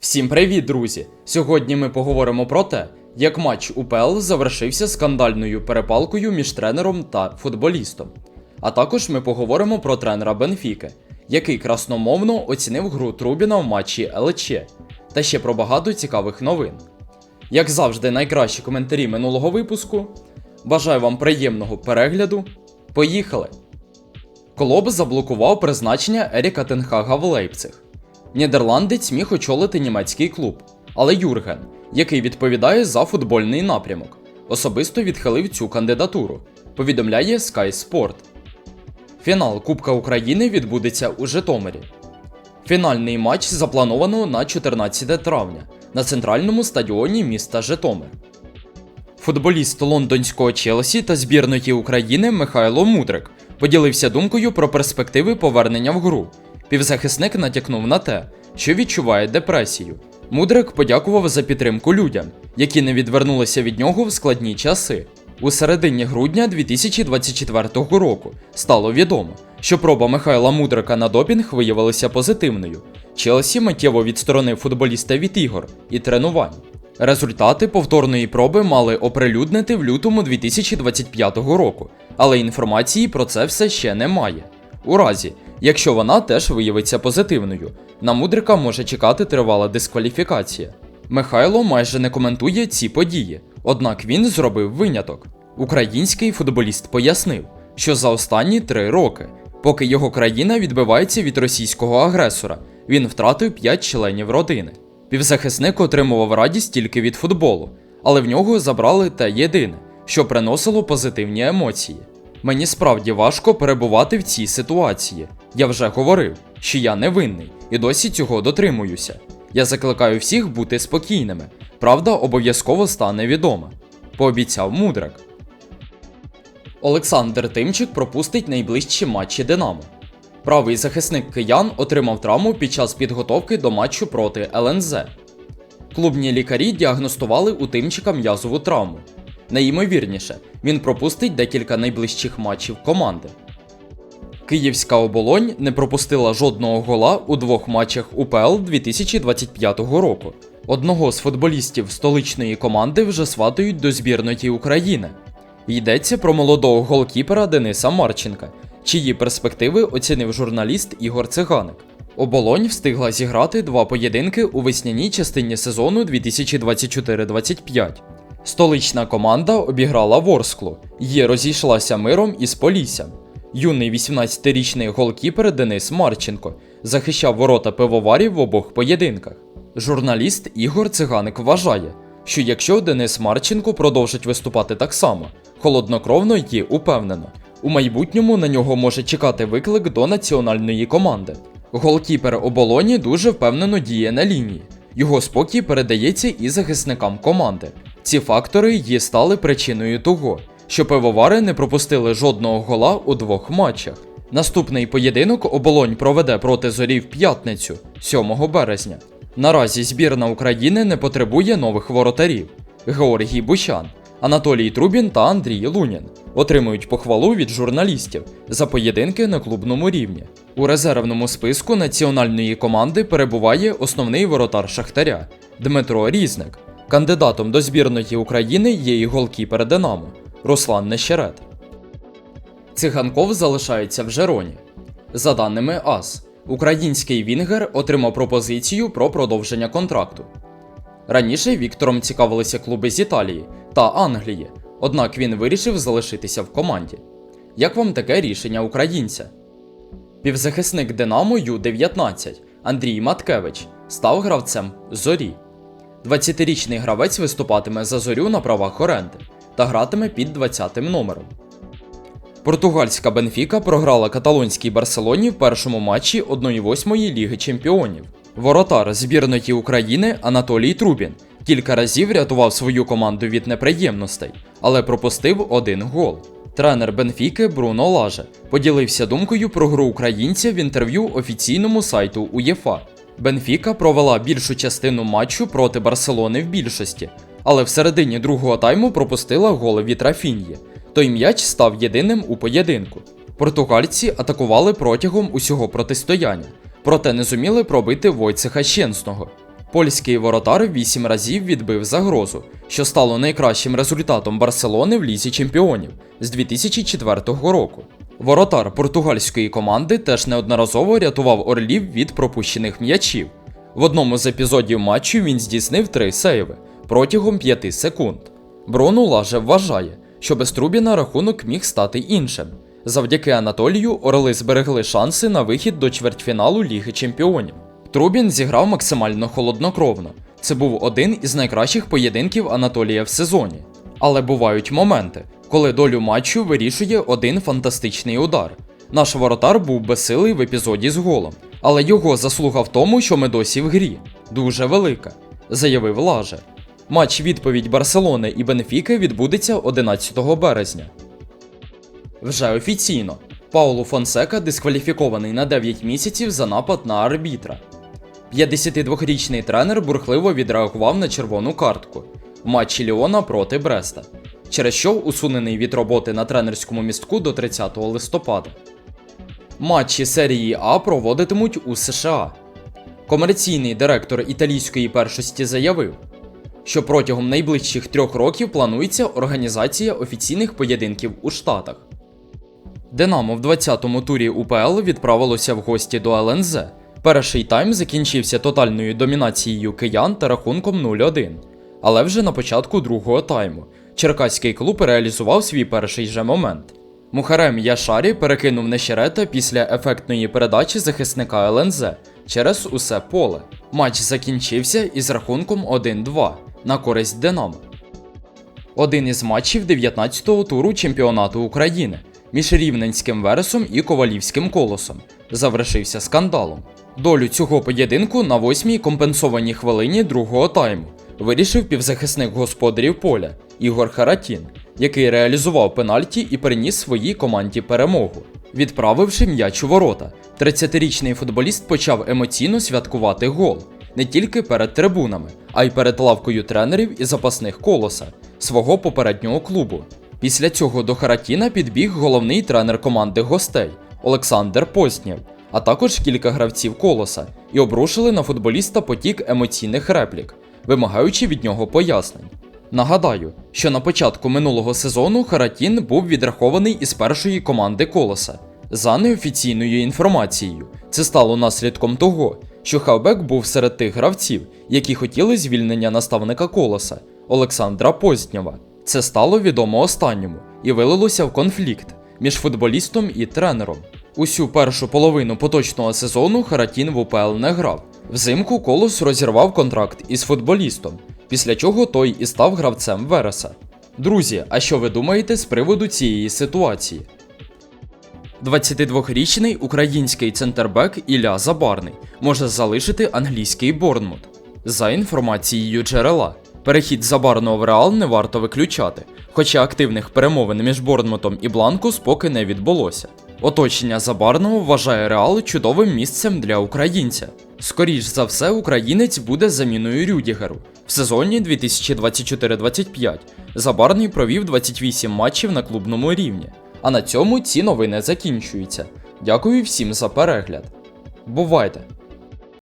Всім привіт, друзі! Сьогодні ми поговоримо про те, як матч УПЛ завершився скандальною перепалкою між тренером та футболістом. А також ми поговоримо про тренера Бенфіки, який красномовно оцінив гру Трубіна в матчі ЛЧ, та ще про багато цікавих новин. Як завжди, найкращі коментарі минулого випуску. Бажаю вам приємного перегляду. Поїхали! Колоб заблокував призначення Еріка Тенхага в Лейпциг. Нідерландець міг очолити німецький клуб, але Юрген, який відповідає за футбольний напрямок, особисто відхилив цю кандидатуру, повідомляє Sky Sport. Фінал Кубка України відбудеться у Житомирі. Фінальний матч заплановано на 14 травня на центральному стадіоні міста Житомир. Футболіст лондонського Челсі та збірної України Михайло Мудрик поділився думкою про перспективи повернення в гру. Півзахисник натякнув на те, що відчуває депресію. Мудрик подякував за підтримку людям, які не відвернулися від нього в складні часи. У середині грудня 2024 року стало відомо, що проба Михайла Мудрика на допінг виявилася позитивною. Челсі миттєво відсторонив футболіста від ігор і тренувань. Результати повторної проби мали оприлюднити в лютому 2025 року, але інформації про це все ще немає. У разі, якщо вона теж виявиться позитивною, на Мудрика може чекати тривала дискваліфікація. Михайло майже не коментує ці події, однак він зробив виняток. Український футболіст пояснив, що за останні три роки, поки його країна відбивається від російського агресора, він втратив 5 членів родини. Півзахисник отримував радість тільки від футболу, але в нього забрали те єдине, що приносило позитивні емоції. Мені справді важко перебувати в цій ситуації. Я вже говорив, що я невинний і досі цього дотримуюся. Я закликаю всіх бути спокійними. Правда обов'язково стане відома. Пообіцяв мудрик. Олександр Тимчик пропустить найближчі матчі Динамо. Правий захисник киян отримав травму під час підготовки до матчу проти ЛНЗ. Клубні лікарі діагностували у Тимчика м'язову травму. Найімовірніше, він пропустить декілька найближчих матчів команди. Київська оболонь не пропустила жодного гола у двох матчах УПЛ 2025 року. Одного з футболістів столичної команди вже сватають до збірної України. Йдеться про молодого голкіпера Дениса Марченка, чиї перспективи оцінив журналіст Ігор Циганик. Оболонь встигла зіграти два поєдинки у весняній частині сезону 2024-25. Столична команда обіграла Ворсклу і розійшлася миром із Поліссям. Юний 18-річний голкіпер Денис Марченко захищав ворота пивоварів в обох поєдинках. Журналіст Ігор Циганик вважає, що якщо Денис Марченко продовжить виступати так само, холоднокровно і упевнено, у майбутньому на нього може чекати виклик до національної команди. Голкіпер оболоні дуже впевнено діє на лінії. Його спокій передається і захисникам команди. Ці фактори є стали причиною того, що пивовари не пропустили жодного гола у двох матчах. Наступний поєдинок оболонь проведе проти зорі в п'ятницю, 7 березня. Наразі збірна України не потребує нових воротарів. Георгій Бущан, Анатолій Трубін та Андрій Лунін отримують похвалу від журналістів за поєдинки на клубному рівні. У резервному списку національної команди перебуває основний воротар Шахтаря Дмитро Різник. Кандидатом до збірної України є і голкіпер Динамо Руслан Нещерет. Циганков залишається в Жероні. За даними АС, український Вінгер отримав пропозицію про продовження контракту. Раніше Віктором цікавилися клуби з Італії та Англії, однак він вирішив залишитися в команді. Як вам таке рішення українця? Півзахисник Динамо Ю-19 Андрій Маткевич став гравцем Зорі. 20-річний гравець виступатиме за зорю на правах оренди та гратиме під 20-м номером. Португальська Бенфіка програла каталонській Барселоні в першому матчі 1-8 Ліги Чемпіонів. Воротар збірної України Анатолій Трубін кілька разів рятував свою команду від неприємностей, але пропустив один гол. Тренер Бенфіки Бруно Лаже поділився думкою про гру українця в інтерв'ю офіційному сайту УЄФА. Бенфіка провела більшу частину матчу проти Барселони в більшості, але в середині другого тайму пропустила голи від Рафіньї. Той м'яч став єдиним у поєдинку. Португальці атакували протягом усього протистояння, проте не зуміли пробити Войцеха Щенсного. Польський воротар 8 разів відбив загрозу, що стало найкращим результатом Барселони в лізі чемпіонів з 2004 року. Воротар португальської команди теж неодноразово рятував орлів від пропущених м'ячів. В одному з епізодів матчу він здійснив три сейви протягом 5 секунд. Брону Лаже вважає, що без Трубіна рахунок міг стати іншим. Завдяки Анатолію Орли зберегли шанси на вихід до чвертьфіналу Ліги Чемпіонів. Трубін зіграв максимально холоднокровно. Це був один із найкращих поєдинків Анатолія в сезоні. Але бувають моменти, коли долю матчу вирішує один фантастичний удар. Наш воротар був безсилий в епізоді з голом, але його заслуга в тому, що ми досі в грі. Дуже велика, заявив Лаже. Матч відповідь Барселони і Бенфіки відбудеться 11 березня. Вже офіційно. Паулу Фонсека дискваліфікований на 9 місяців за напад на арбітра. 52-річний тренер бурхливо відреагував на червону картку в матчі Ліона проти Бреста, через що усунений від роботи на тренерському містку до 30 листопада. Матчі серії А проводитимуть у США. Комерційний директор італійської першості заявив, що протягом найближчих трьох років планується організація офіційних поєдинків у Штатах. Динамо в 20-му турі УПЛ відправилося в гості до ЛНЗ. Перший тайм закінчився тотальною домінацією киян та рахунком 0-1. Але вже на початку другого тайму черкаський клуб реалізував свій перший же момент. Мухарем Яшарі перекинув Нещерета після ефектної передачі захисника ЛНЗ через усе поле. Матч закінчився із рахунком 1-2 на користь Динамо. Один із матчів 19-го туру чемпіонату України між Рівненським Вересом і Ковалівським Колосом завершився скандалом. Долю цього поєдинку на восьмій компенсованій хвилині другого тайму вирішив півзахисник господарів поля Ігор Харатін, який реалізував пенальті і приніс своїй команді перемогу. Відправивши м'яч у ворота, 30-річний футболіст почав емоційно святкувати гол не тільки перед трибунами, а й перед лавкою тренерів і запасних колоса свого попереднього клубу. Після цього до Харатіна підбіг головний тренер команди гостей Олександр Познєв, а також кілька гравців колоса, і обрушили на футболіста потік емоційних реплік, вимагаючи від нього пояснень. Нагадаю, що на початку минулого сезону Харатін був відрахований із першої команди колоса. За неофіційною інформацією, це стало наслідком того, що Хавбек був серед тих гравців, які хотіли звільнення наставника колоса Олександра Познєва. Це стало відомо останньому і вилилося в конфлікт між футболістом і тренером. Усю першу половину поточного сезону Харатін в УПЛ не грав. Взимку Колос розірвав контракт із футболістом, після чого той і став гравцем Вереса. Друзі, а що ви думаєте з приводу цієї ситуації? 22-річний український центрбек Ілля Забарний може залишити англійський Борнмут. За інформацією джерела, перехід Забарного в Реал не варто виключати, хоча активних перемовин між Борнмутом і Бланкус поки не відбулося. Оточення Забарного вважає Реал чудовим місцем для українця. Скоріш за все, українець буде заміною Рюдігеру. В сезоні 2024-25 Забарний провів 28 матчів на клубному рівні. А на цьому ці новини закінчуються. Дякую всім за перегляд. Бувайте!